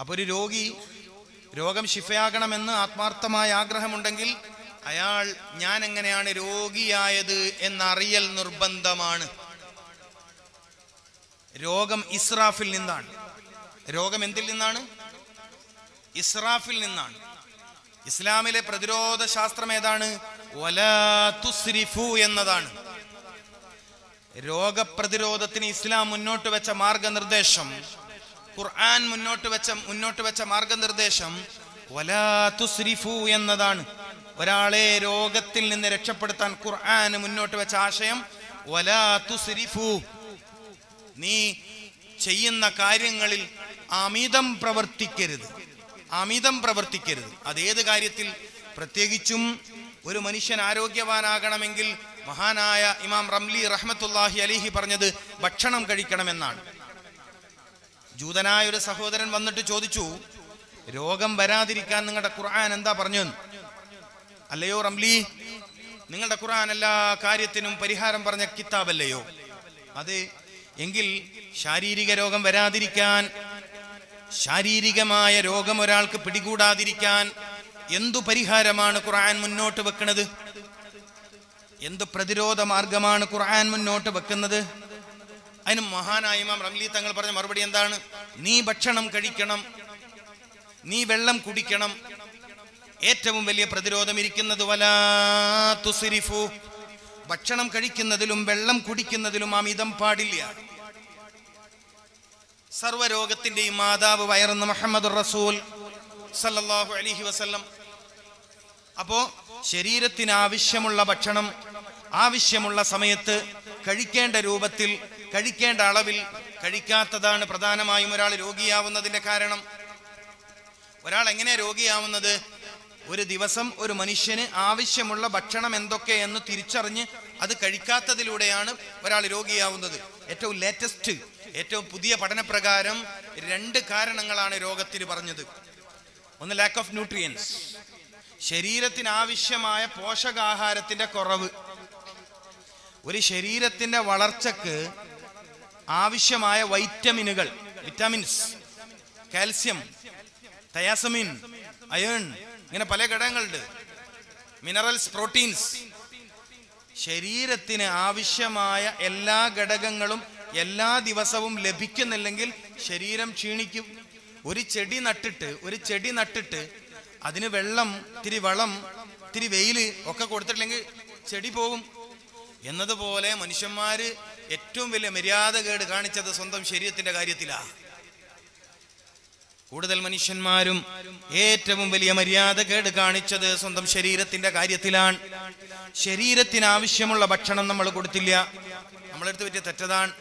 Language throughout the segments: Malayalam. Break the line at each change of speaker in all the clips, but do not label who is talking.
അപ്പൊ ഒരു രോഗി രോഗം ശിഫയാകണമെന്ന് ആത്മാർത്ഥമായ ആഗ്രഹമുണ്ടെങ്കിൽ അയാൾ ഞാൻ എങ്ങനെയാണ് രോഗിയായത് എന്നറിയൽ നിർബന്ധമാണ്. രോഗം ഇസ്രാഫിൽ നിന്നാണ്. രോഗം എന്തിൽ നിന്നാണ്? ഇസ്രാഫിൽ നിന്നാണ്. ഇസ്ലാമിലെ പ്രതിരോധ ശാസ്ത്രം ഏതാണ്? എന്നതാണ്. രോഗപ്രതിരോധത്തിന് ഇസ്ലാം മുന്നോട്ട് വെച്ച മാർഗനിർദ്ദേശം ഖുർആൻ മുന്നോട്ട് വെച്ച മുന്നോട്ട് വെച്ച മാർഗനിർദ്ദേശം വലാ തുസ്രിഫു എന്നതാണ്. ഒരാളെ രോഗത്തിൽ നിന്ന് രക്ഷപ്പെടുത്താൻ ഖുർആൻ മുന്നോട്ട് വെച്ച ആശയം വലാ തുസ്രിഫു. നീ ചെയ്യുന്ന കാര്യങ്ങളിൽ അമിതം പ്രവർത്തിക്കരുത്. അമിതം പ്രവർത്തിക്കരുത്. അതേത് കാര്യത്തിൽ? പ്രത്യേകിച്ചും ഒരു മനുഷ്യൻ ആരോഗ്യവാനാകണമെങ്കിൽ മഹാനായ ഇമാം റംലി റഹ്മത്തുല്ലാഹി അലിഹി പറഞ്ഞത് ഭക്ഷണം കഴിക്കണമെന്നാണ്. ജൂതനായ ഒരു സഹോദരൻ വന്നിട്ട് ചോദിച്ചു രോഗം വരാതിരിക്കാൻ നിങ്ങളുടെ ഖുർആൻ എന്താ പറഞ്ഞു അല്ലയോ റംലി നിങ്ങളുടെ ഖുർആൻ എല്ലാ കാര്യത്തിനും പരിഹാരം പറഞ്ഞ കിതാബല്ലയോ? അതെ എങ്കിൽ ശാരീരിക രോഗം വരാതിരിക്കാൻ ശാരീരികമായ രോഗം ഒരാൾക്ക് പിടികൂടാതിരിക്കാൻ എന്തു പരിഹാരമാണ് ഖുർആൻ മുന്നോട്ട് വെക്കുന്നത് എന്ത് പ്രതിരോധ മാർഗമാണ് ഖുർആൻ മുന്നോട്ട് വെക്കുന്നത്? അതിന് മഹാനായ ഇമാം റംലി തങ്ങൾ പറഞ്ഞ മറുപടി എന്താണ്? നീ ഭക്ഷണം കഴിക്കണം. നീ വെള്ളം കുടിക്കണം. ഏറ്റവും വലിയ പ്രതിരോധം ഇരിക്കുന്നത് വലാ ഭക്ഷണം കഴിക്കുന്നതിലും വെള്ളം കുടിക്കുന്നതിലും അമിതം പാടില്ല. സർവരോഗത്തിന്റെയും മാതാവ് വയറുന്ന മുഹമ്മദ് റസൂൽ സല്ലല്ലാഹു അലൈഹി വസല്ലം. അപ്പോ ശരീരത്തിന് ആവശ്യമുള്ള ഭക്ഷണം ആവശ്യമുള്ള സമയത്ത് കഴിക്കേണ്ട രൂപത്തിൽ കഴിക്കേണ്ട അളവിൽ കഴിക്കാത്തതാണ് പ്രധാനമായും ഒരാൾ രോഗിയാവുന്നതിന്റെ കാരണം. ഒരാൾ എങ്ങനെ രോഗിയാവുന്നത്? ഒരു ദിവസം ഒരു മനുഷ്യന് ആവശ്യമുള്ള ഭക്ഷണം എന്തൊക്കെ എന്ന് തിരിച്ചറിഞ്ഞ് അത് കഴിക്കാത്തതിലൂടെയാണ് ഒരാൾ രോഗിയാവുന്നത്. ഏറ്റവും ലേറ്റസ്റ്റ് ഏറ്റവും പുതിയ പഠനപ്രകാരം രണ്ട് കാരണങ്ങളാണ് രോഗത്തിന് പറഞ്ഞത്. ഒന്ന് ലാക്ക് ഓഫ് ന്യൂട്രിയൻസ് ശരീരത്തിന് ആവശ്യമായ പോഷകാഹാരത്തിന്റെ കുറവ്. ഒരു ശരീരത്തിന്റെ വളർച്ചക്ക് ആവശ്യമായ വൈറ്റമിനുകൾ വിറ്റാമിൻസ് കാൽസ്യം തയാസമിൻ അയൺ ഇങ്ങനെ പല ഘടകങ്ങളുണ്ട്. Minerals proteins. ശരീരത്തിന് ആവശ്യമായ എല്ലാ ഘടകങ്ങളും എല്ലാ ദിവസവും ലഭിക്കുന്നില്ലെങ്കിൽ ശരീരം ക്ഷീണിക്കും. ഒരു ചെടി നട്ടിട്ട് ഒരു ചെടി നട്ടിട്ട് അതിന് വെള്ളം ഇത്തിരി വളം ഇത്തിരി വെയിൽ ഒക്കെ കൊടുത്തിട്ടില്ലെങ്കിൽ ചെടി പോകും എന്നതുപോലെ മനുഷ്യന്മാര് ഏറ്റവും വലിയ മര്യാദകേട് കാണിച്ചത് സ്വന്തം ശരീരത്തിന്റെ കാര്യത്തിലാ. കൂടുതൽ മനുഷ്യന്മാരും ഏറ്റവും വലിയ മര്യാദ കേട് കാണിച്ചത് സ്വന്തം ശരീരത്തിന്റെ കാര്യത്തിലാണ്. ശരീരത്തിന് ആവശ്യമുള്ള ഭക്ഷണം നമ്മൾ കൊടുത്തില്ല. നമ്മളെടുത്ത് പറ്റിയ തെറ്റതാണ്.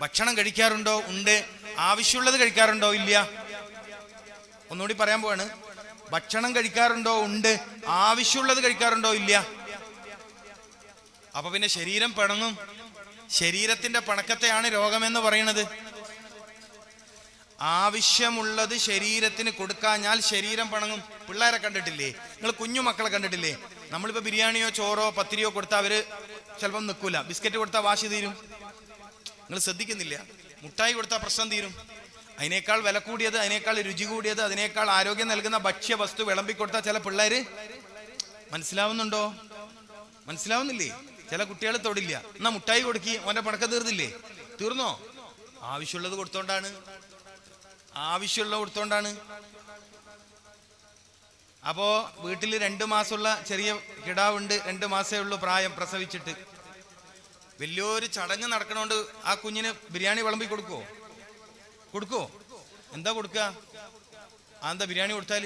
ഭക്ഷണം കഴിക്കാറുണ്ടോ? ഉണ്ട്. ആവശ്യമുള്ളത് കഴിക്കാറുണ്ടോ? ഇല്ല. ഒന്നുകൂടി പറയാൻ പോവാണ്. ഭക്ഷണം കഴിക്കാറുണ്ടോ? ഉണ്ട്. ആവശ്യമുള്ളത് കഴിക്കാറുണ്ടോ? ഇല്ല. അപ്പൊ പിന്നെ ശരീരം പിണങ്ങും. ശരീരത്തിന്റെ പണക്കത്തെയാണ് രോഗമെന്ന് പറയുന്നത്. ആവശ്യമുള്ളത് ശരീരത്തിന് കൊടുക്കാഞ്ഞാൽ ശരീരം പണങ്ങും. പിള്ളേരെ കണ്ടിട്ടില്ലേ? നിങ്ങൾ കുഞ്ഞു മക്കളെ കണ്ടിട്ടില്ലേ? നമ്മളിപ്പോ ബിരിയാണിയോ ചോറോ പത്തിരിയോ കൊടുത്താൽ അവർ ചിലപ്പം നിൽക്കൂല ബിസ്ക്കറ്റ് കൊടുത്താൽ വാശി തീരും. നിങ്ങൾ ശ്രദ്ധിക്കുന്നില്ല. മുട്ടായി കൊടുത്താൽ പ്രശ്നം തീരും. അതിനേക്കാൾ വില കൂടിയത് അതിനേക്കാൾ രുചി കൂടിയത് അതിനേക്കാൾ ആരോഗ്യം നൽകുന്ന ഭക്ഷ്യ വസ്തു വിളമ്പി കൊടുത്താൽ ചില പിള്ളേര് മനസ്സിലാവുന്നുണ്ടോ? മനസ്സിലാവുന്നില്ലേ? ചില കുട്ടികൾ തൊടില്ല. എന്നാ മുട്ടായി കൊടുക്കി ഓന്റെ പണക്കം തീർന്നില്ലേ? തീർന്നോ? ആവശ്യമുള്ളത് കൊടുത്തോണ്ടാണ്. ആവശ്യമുള്ളത് കൊടുത്തോണ്ടാണ്. അപ്പോ വീട്ടിൽ രണ്ട് മാസമുള്ള ചെറിയ കിടാവുണ്ട് രണ്ട് മാസമേ ഉള്ളൂ പ്രായം പ്രസവിച്ചിട്ട്. വലിയൊരു ചടങ്ങ് നടക്കണോണ്ട് ആ കുഞ്ഞിന് ബിരിയാണി വിളമ്പി കൊടുക്കുവോ? കൊടുക്കുവോ? എന്താ കൊടുക്ക ആ എന്താ ബിരിയാണി കൊടുത്താൽ?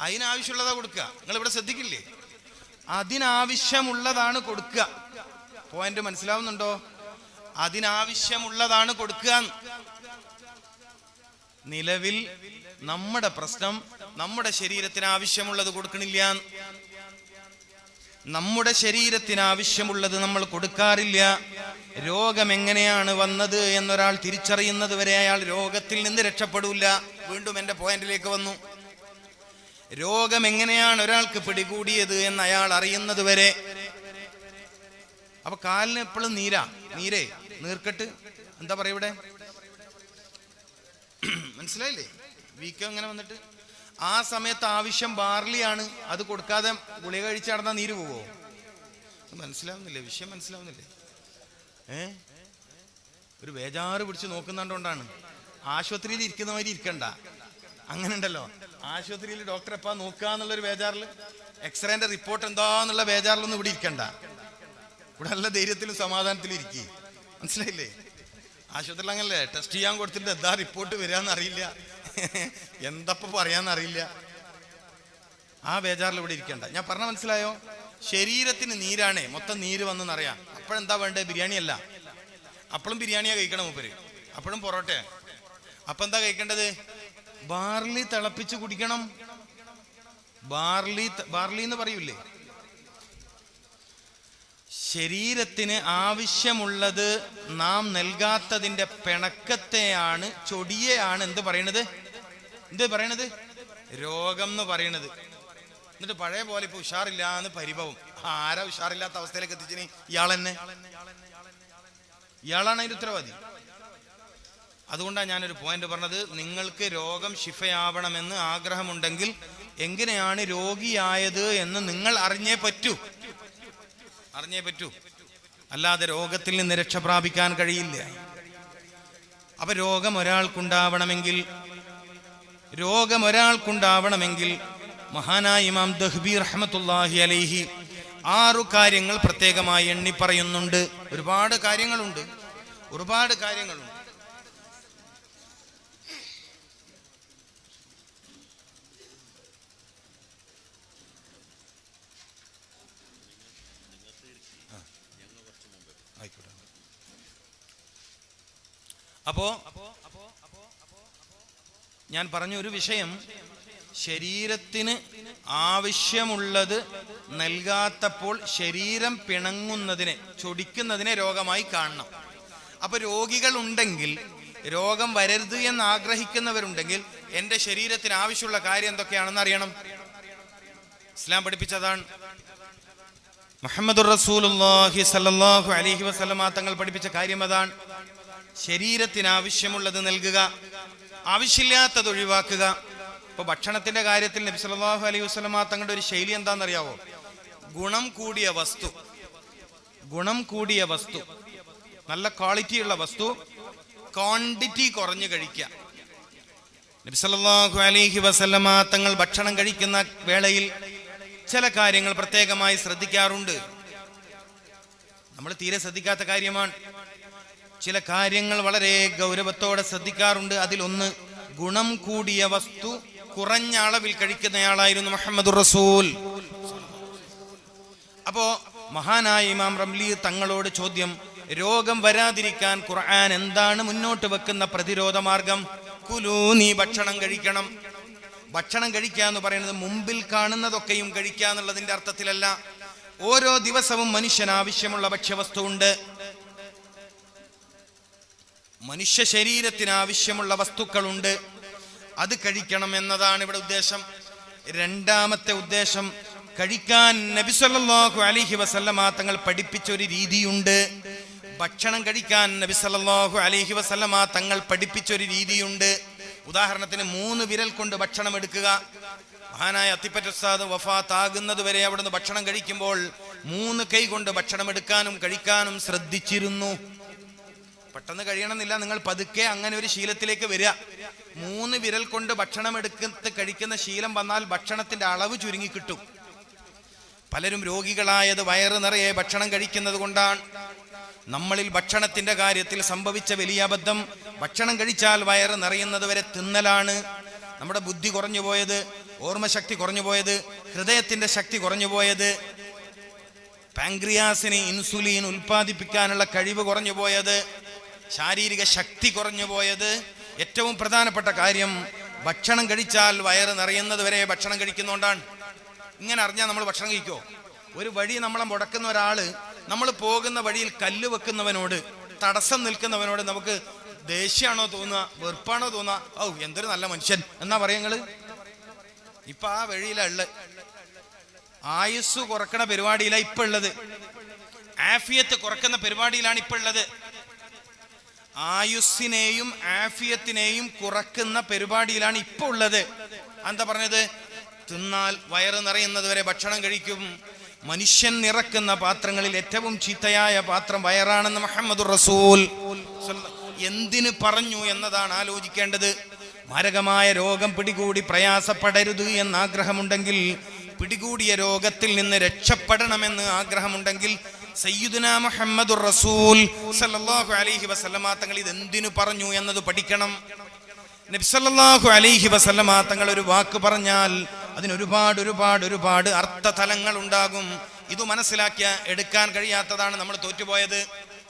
അതിനാവശ്യമുള്ളതാ കൊടുക്ക നിങ്ങൾ ഇവിടെ ശ്രദ്ധിക്കില്ലേ? അതിനാവശ്യമുള്ളതാണ് കൊടുക്കുക. പോയിന്റ് മനസ്സിലാവുന്നുണ്ടോ? അതിനാവശ്യമുള്ളതാണ് കൊടുക്കുക. നിലവിൽ നമ്മുടെ പ്രശ്നം നമ്മുടെ ശരീരത്തിന് ആവശ്യമുള്ളത് കൊടുക്കണില്ല. നമ്മുടെ ശരീരത്തിന് ആവശ്യമുള്ളത് നമ്മൾ കൊടുക്കാറില്ല. രോഗം എങ്ങനെയാണ് വന്നത് എന്നൊരാൾ തിരിച്ചറിയുന്നത് വരെ അയാൾ രോഗത്തിൽ നിന്ന് രക്ഷപ്പെടൂല. വീണ്ടും എന്റെ പോയിന്റിലേക്ക് വന്നു. രോഗം എങ്ങനെയാണ് ഒരാൾക്ക് പിടികൂടിയത് എന്ന് അയാൾ അറിയുന്നത് വരെ. അപ്പൊ കാലിന് എപ്പോഴും നീരാ. നീരേ നീർക്കെട്ട്. എന്താ പറയാ ഇവിടെ? മനസ്സിലായില്ലേ? വീക്കം എങ്ങനെ വന്നിട്ട്. ആ സമയത്ത് ആവശ്യം ബാർലിയാണ്. അത് കൊടുക്കാതെ ഗുളിക കഴിച്ച് നടന്നാൽ നീര് പോവോ? മനസ്സിലാവുന്നില്ലേ? വിഷയം മനസ്സിലാവുന്നില്ലേ? ഏ? ഒരു ബേജാറ് പിടിച്ച് നോക്കുന്നുണ്ടോണ്ടാണ് ആശുപത്രിയിൽ ഇരിക്കുന്ന മാതിരി ഇരിക്കണ്ട. അങ്ങനെ ഉണ്ടല്ലോ ആശുപത്രിയിൽ ഡോക്ടർ എപ്പാ നോക്കുക എന്നുള്ളൊരു ബേജാറിൽ എക്സ്റേന്റെ റിപ്പോർട്ട് എന്താന്നുള്ള ബേജാറിലൊന്നും ഇവിടെ ഇരിക്കണ്ട. ഇവിടെ നല്ല ധൈര്യത്തിലും സമാധാനത്തിലും ഇരിക്കുക മനസ്സിലായില്ലേ? ആശുപത്രിയിൽ അങ്ങനല്ലേ? ടെസ്റ്റ് ചെയ്യാൻ കൊടുത്തിട്ട് എന്താ റിപ്പോർട്ട് വരാന്നറിയില്ല എന്തപ്പോ പറയാന്നറിയില്ല ആ ബേജാറിൽ ഇവിടെ ഇരിക്കണ്ട. ഞാൻ പറഞ്ഞ മനസ്സിലായോ? ശരീരത്തിന് നീരാണേ. മൊത്തം നീര് വന്നെന്നറിയാം അപ്പോഴെന്താ വേണ്ടേ? ബിരിയാണി അല്ല. അപ്പോഴും ബിരിയാണിയാ കഴിക്കണം മൂപ്പര്. അപ്പോഴും പൊറോട്ടയാ. അപ്പൊ എന്താ കഴിക്കേണ്ടത്? ബാർലി തിളപ്പിച്ച് കുടിക്കണം ബാർലി ബാർലി എന്ന് പറയൂലേ ശരീരത്തിന് ആവശ്യമുള്ളത് നാം നൽകാത്തതിന്റെ പിണക്കത്തെയാണ് ചൊടിയെയാണ് എന്ത് പറയണത് എന്ത് പറയണത് രോഗം എന്ന് പറയണത് എന്നിട്ട് പഴയ പോലെ ഇപ്പൊ ഉഷാറില്ല എന്ന് പരിഭവം ആരാ ഉഷാറില്ലാത്ത അവസ്ഥയിലേക്ക് എത്തിച്ചിനി ഇയാളെന്നെ ഇയാളാണ് അതിന്റെ ഉത്തരവാദി അതുകൊണ്ടാണ് ഞാനൊരു പോയിന്റ് പറഞ്ഞത്. നിങ്ങൾക്ക് രോഗം ശിഫയാവണമെന്ന് ആഗ്രഹമുണ്ടെങ്കിൽ എങ്ങനെയാണ് രോഗിയായത് എന്ന് നിങ്ങൾ അറിഞ്ഞേ പറ്റൂ. അറിഞ്ഞേ പറ്റൂ. അല്ലാതെ രോഗത്തിൽ നിന്ന് രക്ഷ പ്രാപിക്കാൻ കഴിയില്ല. അപ്പൊ രോഗം ഒരാൾക്കുണ്ടാവണമെങ്കിൽ രോഗം ഒരാൾക്കുണ്ടാവണമെങ്കിൽ മഹാനായ ഇമാം ദഹ്ബി റഹ്മത്തുല്ലാഹി അലൈഹി ആറു കാര്യങ്ങൾ പ്രത്യേകമായി എണ്ണി പറയുന്നുണ്ട്. ഒരുപാട് കാര്യങ്ങളുണ്ട്. ഒരുപാട് കാര്യങ്ങളുണ്ട്. അപ്പോ ഞാൻ പറഞ്ഞ ഒരു വിഷയം ശരീരത്തിന് ആവശ്യമുള്ളത് നൽകാത്തപ്പോൾ ശരീരം പിണങ്ങുന്നതിനെ ചൊടിക്കുന്നതിനെ രോഗമായി കാണണം. അപ്പൊ രോഗികൾ ഉണ്ടെങ്കിൽ രോഗം വരരുത് എന്ന് ആഗ്രഹിക്കുന്നവരുണ്ടെങ്കിൽ എന്റെ ശരീരത്തിന് ആവശ്യമുള്ള കാര്യം എന്തൊക്കെയാണെന്ന് അറിയണം. ഇസ്ലാം പഠിപ്പിച്ചതാണ്. മുഹമ്മദ് സല്ലല്ലാഹു അലൈഹി വസല്ലമ തങ്ങൾ പഠിപ്പിച്ച കാര്യം അതാണ്. ശരീരത്തിന് ആവശ്യമുള്ളത് നൽകുക ആവശ്യമില്ലാത്തത് ഒഴിവാക്കുക. ഇപ്പൊ ഭക്ഷണത്തിന്റെ കാര്യത്തിൽ നബി സല്ലല്ലാഹു അലൈഹി വസ്ലമ തങ്ങളുടെ ഒരു ശൈലി എന്താണെന്നറിയാവോ? ഗുണം കൂടിയ വസ്തു. ഗുണം കൂടിയ വസ്തു. നല്ല ക്വാളിറ്റിയുള്ള വസ്തു. ക്വാണ്ടിറ്റി കുറഞ്ഞു കഴിക്കുക. നബി സല്ലല്ലാഹു അലൈഹി വസല്ലമ തങ്ങൾ ഭക്ഷണം കഴിക്കുന്ന വേളയിൽ ചില കാര്യങ്ങൾ പ്രത്യേകമായി ശ്രദ്ധിക്കാറുണ്ട്. നമ്മൾ തീരെ ശ്രദ്ധിക്കാത്ത കാര്യമാണ്. ചില കാര്യങ്ങൾ വളരെ ഗൗരവത്തോടെ ശ്രദ്ധിക്കാറുണ്ട്. അതിലൊന്ന് ഗുണം കൂടിയ വസ്തു കുറഞ്ഞ അളവിൽ കഴിക്കുന്നയാളായിരുന്നു മുഹമ്മദ് റസൂൽ. അപ്പോ മഹാനായ ഇമാം റംലി തങ്ങളോട് ചോദ്യം രോഗം വരാതിരിക്കാൻ ഖുർആൻ എന്താണ് മുന്നോട്ട് വെക്കുന്ന പ്രതിരോധ മാർഗം? കുലൂ നീ ഭക്ഷണം കഴിക്കണം. ഭക്ഷണം കഴിക്കുക എന്ന് പറയുന്നത് മുമ്പിൽ കാണുന്നതൊക്കെയും കഴിക്കുക എന്നുള്ളതിന്റെ അർത്ഥത്തിലല്ല. ഓരോ ദിവസവും മനുഷ്യന് ആവശ്യമുള്ള ഭക്ഷ്യവസ്തു ഉണ്ട് മനുഷ്യ ശരീരത്തിന് ആവശ്യമുള്ള വസ്തുക്കളുണ്ട്. അത് കഴിക്കണം എന്നതാണ് ഇവിടെ ഉദ്ദേശം. രണ്ടാമത്തെ ഉദ്ദേശം കഴിക്കാൻ നബി അലിഹി വസല്ലമ തങ്ങൾ പഠിപ്പിച്ച ഒരു രീതിയുണ്ട്. ഭക്ഷണം കഴിക്കാൻ നബി അലിഹി വസല്ലമ തങ്ങൾ പഠിപ്പിച്ച ഒരു രീതിയുണ്ട്. ഉദാഹരണത്തിന് മൂന്ന് വിരൽ കൊണ്ട് ഭക്ഷണം എടുക്കുക. മഹാനായ അത്തിപ്പറ്റ ഉസ്താദ് വഫാത്താകുന്നത് വരെ അവിടുന്ന് ഭക്ഷണം കഴിക്കുമ്പോൾ മൂന്ന് കൈ കൊണ്ട് ഭക്ഷണം എടുക്കാനും കഴിക്കാനും ശ്രദ്ധിച്ചിരുന്നു. പെട്ടെന്ന് കഴിയണമെന്നില്ല. നിങ്ങൾ പതുക്കെ അങ്ങനെ ഒരു ശീലത്തിലേക്ക് വരിക. മൂന്ന് വിരൽ കൊണ്ട് ഭക്ഷണം എടുക്കത്ത് കഴിക്കുന്ന ശീലം വന്നാൽ ഭക്ഷണത്തിന്റെ അളവ് ചുരുങ്ങി കിട്ടും. പലരും രോഗികളായത് വയറ് നിറയെ ഭക്ഷണം കഴിക്കുന്നത് കൊണ്ടാണ്. നമ്മളിൽ ഭക്ഷണത്തിന്റെ കാര്യത്തിൽ സംഭവിച്ച വലിയ അബദ്ധം ഭക്ഷണം കഴിച്ചാൽ വയറ് നിറയുന്നത് വരെ തിന്നലാണ്. നമ്മുടെ ബുദ്ധി കുറഞ്ഞു പോയത് ഓർമ്മശക്തി കുറഞ്ഞു പോയത് ഹൃദയത്തിന്റെ ശക്തി കുറഞ്ഞു പോയത് പാങ്ക്രിയാസിന് ഇൻസുലിൻ ഉൽപ്പാദിപ്പിക്കാനുള്ള കഴിവ് കുറഞ്ഞു പോയത് ശാരീരിക ശക്തി കുറഞ്ഞു പോയത്. ഏറ്റവും പ്രധാനപ്പെട്ട കാര്യം ഭക്ഷണം കഴിച്ചാൽ വയറ് നിറയുന്നത് വരെ ഭക്ഷണം കഴിക്കുന്നോണ്ടാണ്. ഇങ്ങനെ അറിഞ്ഞാൽ നമ്മൾ ഭക്ഷണം കഴിക്കോ? ഒരു വഴി നമ്മളെ മുടക്കുന്ന ഒരാൾ നമ്മൾ പോകുന്ന വഴിയിൽ കല്ല് വെക്കുന്നവനോട് തടസ്സം നിൽക്കുന്നവനോട് നമുക്ക് ദേഷ്യമാണോ തോന്നുക വെറുപ്പാണോ തോന്നുക? ഔ എന്തൊരു നല്ല മനുഷ്യൻ. എന്നാ പറയങ്ങൾ ഇപ്പൊ ആ വഴിയിലുള്ള ആയുസ് കുറക്കണ പരിപാടിയിലാണ് ഇപ്പൊ ഉള്ളത് ആഫിയത്ത് കുറക്കുന്ന പരിപാടിയിലാണ് ഇപ്പൊ ഉള്ളത് ആയുസ്സിനെയും ആഫിയത്തിനെയും കുറക്കുന്ന പരിപാടിയിലാണ് ഇപ്പോൾ ഉള്ളത്. എന്താ പറഞ്ഞത്? തിന്നാൽ വയറ് നിറയുന്നത് വരെ ഭക്ഷണം കഴിക്കും. മനുഷ്യൻ നിറക്കുന്ന പാത്രങ്ങളിൽ ഏറ്റവും ചീത്തയായ പാത്രം വയറാണെന്ന് മുഹമ്മദ് റസൂൽ എന്തിനു പറഞ്ഞു എന്നതാണ് ആലോചിക്കേണ്ടത്. മാരകമായ രോഗം പിടികൂടി പ്രയാസപ്പെടരുത് എന്ന ആഗ്രഹമുണ്ടെങ്കിൽ പിടികൂടിയ രോഗത്തിൽ നിന്ന് രക്ഷപ്പെടണമെന്ന് ആഗ്രഹമുണ്ടെങ്കിൽ സയ്യിദുന മുഹമ്മദുർ റസൂൽ സല്ലല്ലാഹു അലൈഹി വസല്ലമ തങ്ങൾ ഇത് എന്തിനു പറഞ്ഞു എന്നത് പഠിക്കണം. നബ്സല്ലാഹു അലൈഹി വസല്ലമ തങ്ങൾ ഒരു വാക്ക് പറഞ്ഞാൽ അതിന് ഒരുപാട് ഒരുപാട് ഒരുപാട് അർത്ഥതലങ്ങൾ ഉണ്ടാകും ഇത് മനസ്സിലാക്കിയ എടുക്കാൻ കഴിയാത്തതാണ് നമ്മൾ തോറ്റുപോയത്.